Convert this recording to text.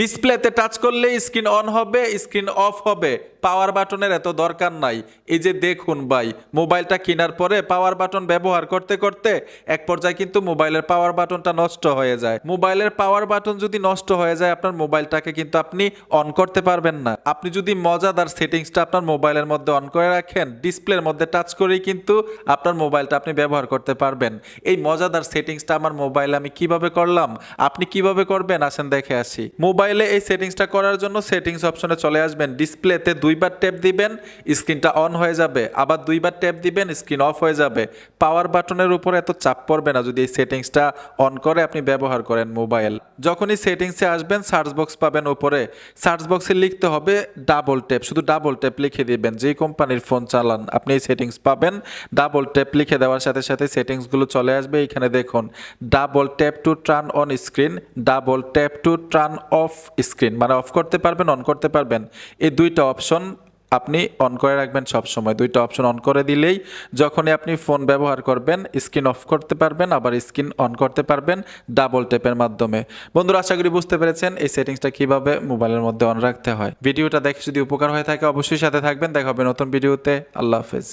ডিসপ্লেতে টাচ করলে screen on হবে স্ক্রিন অফ হবে। পাওয়ার বাটনের এত দরকার নাই। এই যে দেখুন ভাই মোবাইলটা কেনার পরে পাওয়ার বাটন ব্যবহার করতে করতে এক পর্যায়ে কিন্তু মোবাইলের পাওয়ার বাটনটা নষ্ট হয়ে যায়। মোবাইলের পাওয়ার বাটন যদি নষ্ট হয়ে যায়, আপনার মোবাইলটাকে কিন্তু আপনি অন করতে পারবেন না। আপনি যদি মজাদার সেটিংসটা আপনার মোবাইলের মধ্যে অন করে রাখেন ডিসপ্লের মধ্যে টাচ করেই কিন্তু আপনার মোবাইলটা আপনি ব্যবহার করতে পারবেন। এই মজাদার সেটিংসটা আমার মোবাইলে আমি কীভাবে করলাম? আপনি কীভাবে করবেন? আসেন দেখে আসি। মোবাইলে এই সেটিংসটা করার জন্য সেটিংস অপশনে চলে আসবেন। ডিসপ্লেতে দুইবার ট্যাপ দিবেন, স্ক্রিনটা অন হয়ে যাবে। আবার দুইবার ট্যাপ দিবেন, স্ক্রিন অফ হয়ে যাবে। পাওয়ার বাটনের উপর এত চাপ পড়বে না যদি এই সেটিংসটা অন করে আপনি ব্যবহার করেন মোবাইল। যখনই সেটিংসে আসবেন, সার্চ বক্স পাবেন উপরে। সার্চ বক্সে লিখতে হবে ডাবল ট্যাপ, শুধু ডাবল ট্যাপ লিখে দিবেন। যে কোম্পানির ফোন চালান, আপনি এই সেটিংস পাবেন। ডাবল ট্যাপ লিখে দেওয়ার সাথে সাথে সেটিংসগুলো চলে আসবে। এখানে দেখুন, double tap to turn on screen, double tap to turn off screen মানে অফ করতে পারবেন অন করতে পারবেন। এই দুইটা অপশন আপনি অন করে রাখবেন সব সময় দুইটা অপশন অন করে দিলেই যখনই আপনি ফোন ব্যবহার করবেন স্ক্রিন অফ করতে পারবেন, আবার স্ক্রিন অন করতে পারবেন ডাবল ট্যাপের মাধ্যমে। বন্ধুরা, আশা করি বুঝতে পেরেছেন এই সেটিংসটা কীভাবে মোবাইলের মধ্যে অন রাখতে হয়। ভিডিওটা দেখে যদি উপকার হয়ে থাকে, অবশ্যই সাথে থাকবেন। দেখা হবে নতুন ভিডিওতে। আল্লাহ হাফেজ।